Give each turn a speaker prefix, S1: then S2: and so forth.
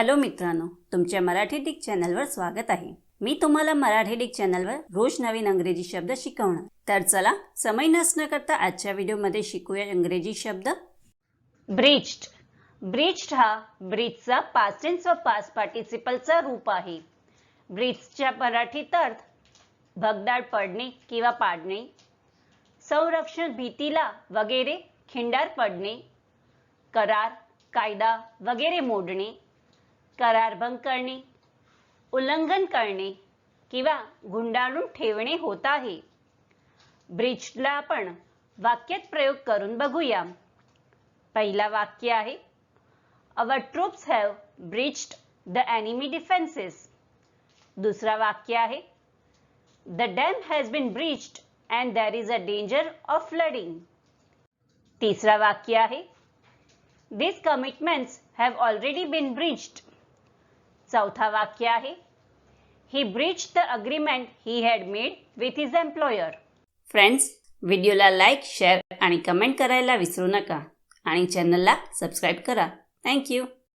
S1: Hello मित्रांनो तुमच्या Marathi Dick चॅनलवर स्वागत आहे. मी तुम्हाला मराठी डिक चॅनलवर रोज नवीन अंग्रेजी शब्द शिकवणार. तर चला समय नसणं करता आजच्या व्हिडिओमध्ये शिकूया इंग्रजी शब्द. ब्रिज्ड ब्रिज्ड हा ब्रिजचा पास्ट व पास्ट पार्टिसिपलचा रूप आहे. ब्रिजच्या मराठीत अर्थ भगदाड पडणे किंवा पाडणे संरक्षण भीतीला वगैरे खिंडार पडणे करार कायदा वगैरे मोडणे करारभंग करणे उल्लंघन करणे किंवा गुंडाळून ठेवणे होत आहे. ब्रिजला आपण वाक्यात प्रयोग करून बघूया. पहिला वाक्य आहे our troops have bridged the enemy defences दुसरा वाक्य आहे the dam has been bridged and there is a danger of flooding तिसरा वाक्य आहे this commitments have already been bridged चौथा वाक्य आहे. He bridge the agreement he had made with his employer friends व्हिडिओला लाईक शेअर आणि comment करायला विसरू नका. आणि चॅनलला सबस्क्राईब करा. थँक्यू